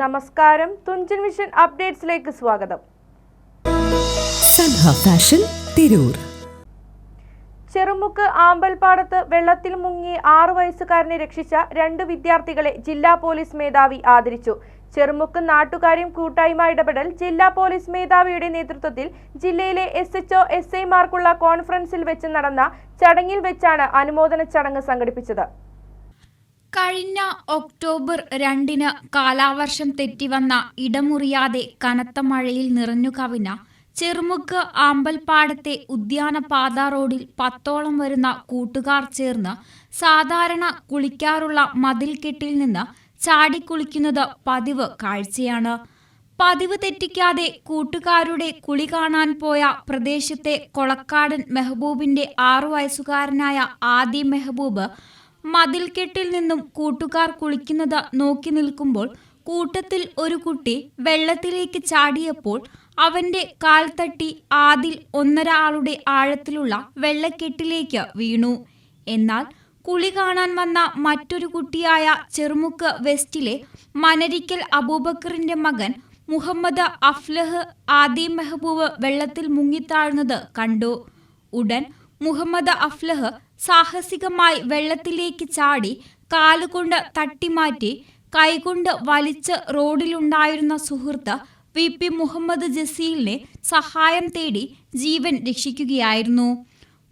നമസ്കാരം. തുഞ്ചൻ മിഷൻ അപ്ഡേറ്റ്സിലേക്ക് സ്വാഗതം. സൻഹ ഫാഷൻ തിരൂർ. ചെറുമുക്ക് ആമ്പൽപ്പാടത്ത് വെള്ളത്തിൽ മുങ്ങി ആറു വയസ്സുകാരനെ രക്ഷിച്ച രണ്ട് വിദ്യാർത്ഥികളെ ജില്ലാ പോലീസ് മേധാവി ആദരിച്ചു. ചെറുമുക്ക് നാട്ടുകാരും കൂട്ടായ്മ ഇടപെടൽ ജില്ലാ പോലീസ് മേധാവിയുടെ നേതൃത്വത്തിൽ ജില്ലയിലെ എസ് എച്ച്ഒ എസ് ഐമാർക്കുള്ള കോൺഫറൻസിൽ വെച്ച് നടന്ന ചടങ്ങിൽ വെച്ചാണ് അനുമോദന ചടങ്ങ് സംഘടിപ്പിച്ചത്. കഴിഞ്ഞ ഒക്ടോബർ രണ്ടിന് കാലാവർഷം തെറ്റിവന്ന ഇടമുറിയാതെ കനത്ത മഴയിൽ നിറഞ്ഞു കവിഞ്ഞ ചെറുമുക്ക് ആമ്പൽപ്പാടത്തെ ഉദ്യാന പാത റോഡിൽ പത്തോളം വരുന്ന കൂട്ടുകാർ ചേർന്ന് സാധാരണ കുളിക്കാറുള്ള മതിൽക്കെട്ടിൽ നിന്ന് ചാടിക്കുളിക്കുന്നത് പതിവ് കാഴ്ചയാണ്. പതിവ് തെറ്റിക്കാതെ കൂട്ടുകാരുടെ കുളി കാണാൻ പോയ പ്രദേശത്തെ കൊളക്കാടൻ മെഹബൂബിന്റെ ആറു വയസ്സുകാരനായ ആദി മെഹബൂബ് മതിൽക്കെട്ടിൽ നിന്നും കൂട്ടുകാർ കുളിക്കുന്നത് നോക്കി നിൽക്കുമ്പോൾ കൂട്ടത്തിൽ ഒരു കുട്ടി വെള്ളത്തിലേക്ക് ചാടിയപ്പോൾ അവന്റെ കാൽ തട്ടി ആദിൽ ഒന്നര ആളുടെ ആഴത്തിലുള്ള വെള്ളക്കെട്ടിലേക്ക് വീണു. എന്നാൽ കുളി കാണാൻ വന്ന മറ്റൊരു കുട്ടിയായ ചെറുമുക്ക് വെസ്റ്റിലെ മനരിക്കൽ അബൂബക്കറിന്റെ മകൻ മുഹമ്മദ് അഫ്ലഹ് ആദി മെഹബൂബ് വെള്ളത്തിൽ മുങ്ങിത്താഴ്ന്നത് കണ്ടു. ഉടൻ മുഹമ്മദ് അഫ്ലഹ് സാഹസികമായി വെള്ളത്തിലേക്ക് ചാടി കാലുകൊണ്ട് തട്ടിമാറ്റി കൈകൊണ്ട് വലിച്ച് റോഡിലുണ്ടായിരുന്ന സുഹൃത്ത് വി പി മുഹമ്മദ് ജസീലിനെ സഹായം തേടി ജീവൻ രക്ഷിക്കുകയായിരുന്നു.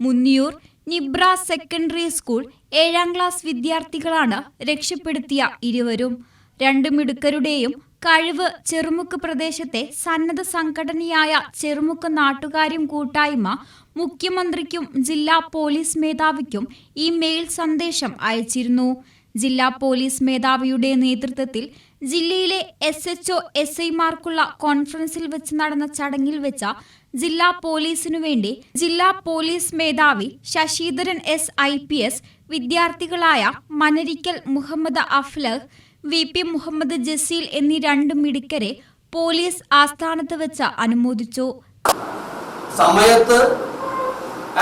മുന്നിയൂർ നിബ്ര സെക്കൻഡറി സ്കൂൾ ഏഴാം ക്ലാസ് വിദ്യാർത്ഥികളാണ് രക്ഷപ്പെടുത്തിയ ഇരുവരും. രണ്ട് മിടുക്കരുടെയും കഴിവ് ചെറുമുക്ക് പ്രദേശത്തെ സന്നദ്ധ സംഘടനയായ ചെറുമുക്ക് നാട്ടുകാരും കൂട്ടായ്മ മുഖ്യമന്ത്രിക്കും ജില്ലാ പോലീസ് മേധാവിക്കും ഈ മെയിൽ സന്ദേശം അയച്ചിരുന്നു. ജില്ലാ പോലീസ് മേധാവിയുടെ നേതൃത്വത്തിൽ ജില്ലയിലെ എസ് എച്ച് ഒ എസ് ഐമാർക്കുള്ള കോൺഫറൻസിൽ വെച്ച് നടന്ന ചടങ്ങിൽ വെച്ച ജില്ലാ പോലീസിനു വേണ്ടി ജില്ലാ പോലീസ് മേധാവി Sasidharan S I P S വിദ്യാർത്ഥികളായ Manarikkal Muhammad Aflah V P Muhammad Jaseel എന്നീ രണ്ട് മിടുക്കരെ പോലീസ് ആസ്ഥാനത്ത് വെച്ച് അനുമോദിച്ചു. സമയത്ത്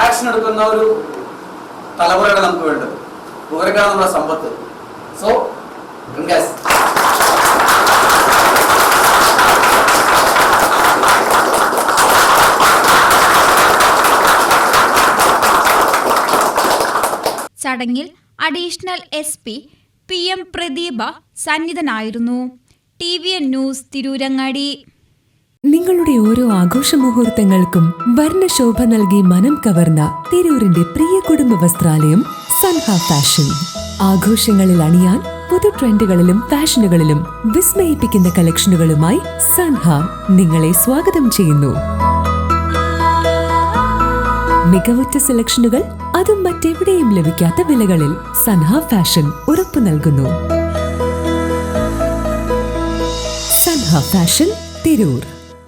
ആക്ഷൻ എടുക്കുന്ന ഒരു തലമുറയാണ് നമുക്ക് വേണ്ടത്. ഇവരൊക്കെയാണ് നമ്മുടെ സമ്പത്ത്. സോ ചടങ്ങിൽ additional S P P M Pradeepa സന്നിധനായിരുന്നു. T V N news Tirurangadi. നിങ്ങളുടെ ഓരോ ആഘോഷ മുഹൂർത്തങ്ങൾക്കും വർണശോഭ നൽകി മനം കവർന്ന തിരൂരിന്റെ പ്രിയ കുടുംബ വസ്ത്രാലയം സൻഹ ഫാഷൻ. ആഘോഷങ്ങളിൽ അണിയാൻ പുതു ട്രെൻഡുകളിലും ഫാഷനുകളിലും വിസ്മയിപ്പിക്കുന്ന കളക്ഷനുകളുമായി സൻഹ നിങ്ങളെ സ്വാഗതം ചെയ്യുന്നു. മികവുറ്റ സെലക്ഷനുകൾ അതും മറ്റെവിടെയും ലഭിക്കാത്ത വിലകളിൽ സൻഹ ഫാഷൻ ഉറപ്പു നൽകുന്നു. സൻഹ ഫാഷൻ തിരൂർ.